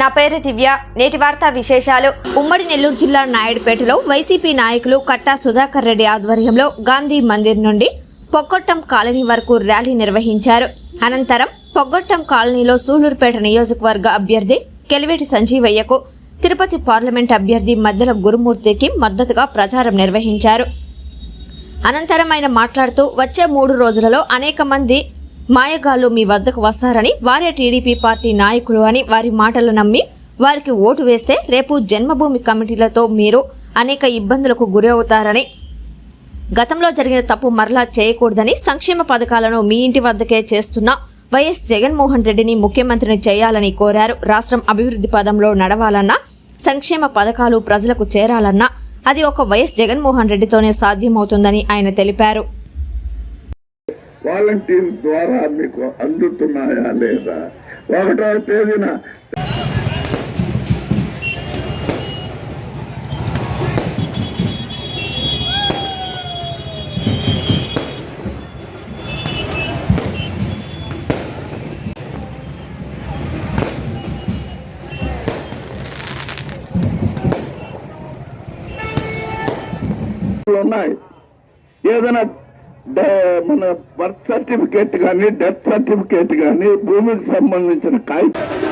నా పేరు దివ్య. నేటి వార్తా విశేషాలు. ఉమ్మడి నెల్లూరు జిల్లా నాయుడుపేటలో వైసీపీ నాయకులు కట్టా సుధాకర్ రెడ్డి ఆధ్వర్యంలో గాంధీ మందిర్ నుండి పొక్కొట్టం కాలనీ వరకు ర్యాలీ నిర్వహించారు. అనంతరం పొగ్గొట్టం కాలనీలో సూలూరుపేట నియోజకవర్గ అభ్యర్థి కెలివేటి సంజీవయ్యకు తిరుపతి పార్లమెంట్ అభ్యర్థి మద్దెల గురుమూర్తికి మద్దతుగా ప్రచారం నిర్వహించారు. అనంతరం ఆయన మాట్లాడుతూ వచ్చే మూడు రోజులలో అనేక మంది మాయగాళ్ళు మీ వద్దకు వస్తారని వారే టీడీపీ పార్టీ నాయకులు అని వారి మాటలు నమ్మి వారికి ఓటు వేస్తే రేపు జన్మభూమి కమిటీలతో మీరు అనేక ఇబ్బందులకు గురి అవుతారని గతంలో జరిగిన తప్పు మరలా చేయకూడదని సంక్షేమ పథకాలను మీ ఇంటి వద్దకే చేస్తున్న వైఎస్ జగన్మోహన్ రెడ్డిని ముఖ్యమంత్రిని చేయాలని కోరారు. రాష్ట్రం అభివృద్ధి పదంలో నడవాలన్నా సంక్షేమ పథకాలు ప్రజలకు చేరాలన్నా అది ఒక వైఎస్ జగన్మోహన్ రెడ్డితోనే సాధ్యమవుతుందని ఆయన తెలిపారు. వాలంటీర్ ద్వారా మీకు అందుతున్నాయా లేదా? ఒకటో తేదీన. ఉన్నాయి. ఏదైనా మన బర్త్ సర్టిఫికేట్ కానీ డెత్ సర్టిఫికేట్ కానీ భూమికి సంబంధించిన కాగితం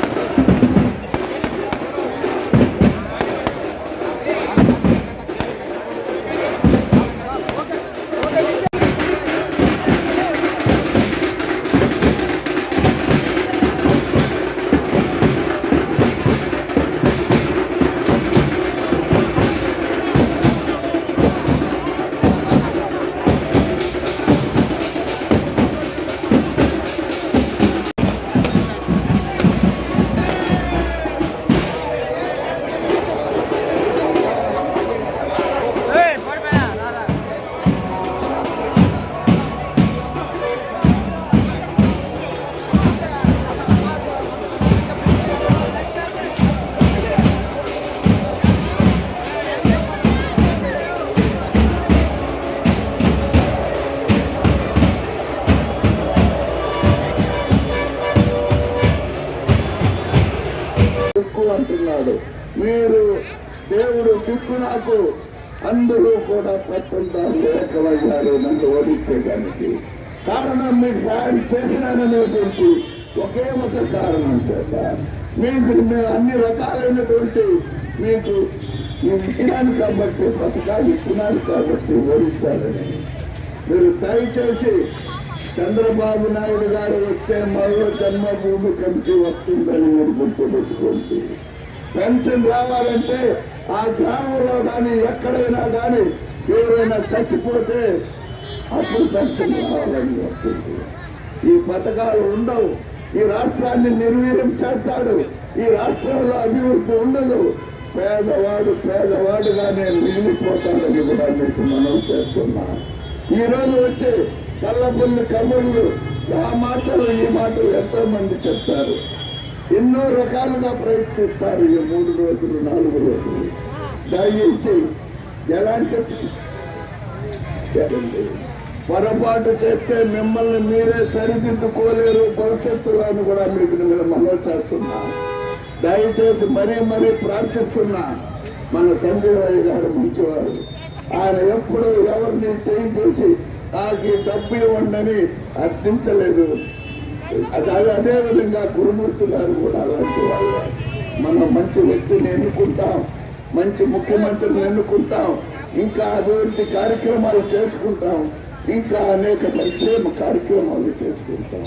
మీరు దేవుడు దిక్కు అందరూ కూడా ప్రపంచాలు లేకవయ్యారు నన్ను ఓడించేదానికి కారణం మీకు సాయం చేసినాననేటువంటి ఒకే ఒక కారణం చేత మీకు అన్ని రకాలైనటువంటి మీకు నేను ఇచ్చినాను కాబట్టి పథకాలు ఇస్తున్నాను కాబట్టి ఓడిస్తారని మీరు దయచేసి చంద్రబాబు నాయుడు గారు వస్తే మరో జన్మభూమి కమిటీ వస్తుందని మీరు గుర్తుపెట్టుకోండి. పెన్షన్ రావాలంటే ఆ గ్రామంలో కానీ ఎక్కడైనా కానీ ఎవరైనా చచ్చిపోతే అప్పుడు పెన్షన్ రావాలని వస్తుంది. ఈ పథకాలు ఉండవు. ఈ రాష్ట్రాన్ని నిర్వీర్యం చేస్తాడు. ఈ రాష్ట్రంలో అభివృద్ధి ఉండదు. పేదవాడు పేదవాడుగానే మిగిలిపోతాడని కూడా మీకు మనం చేస్తున్నా ఈ రోజు వచ్చే కళ్ళబుల్లి కబుర్లు ఆ మాటలు ఈ మాటలు ఎంతో మంది చెప్తారు. ఎన్నో రకాలుగా ప్రయత్నిస్తారు ఈ మూడు రోజులు నాలుగు రోజులు. దయించి ఎలాంటి పొరపాటు చేస్తే మిమ్మల్ని మీరే సరిదిద్దుకోలేరు. భవిష్యత్తులో అని కూడా మీకు నేను మనవి చేస్తున్నా. దయచేసి మరీ మరీ ప్రార్థిస్తున్నా. మన సంజయ్ గారు మంచివారు. ఆయన ఎప్పుడు ఎవరిని చేయి చేసి నాకు డబ్బు ఇవ్వండి అర్థించలేదు. అది అదే అదే గురుమూర్తి గారు కూడా అలాంటి వాళ్ళే. మనం మంచి వ్యక్తిని ఎన్నుకుంటాం మంచి ముఖ్యమంత్రిని ఎన్నుకుంటాం ఇంకా అటువంటి కార్యక్రమాలు చేసుకుంటాం ఇంకా అనేక పరిశ్రమ కార్యక్రమాలు చేసుకుంటాం.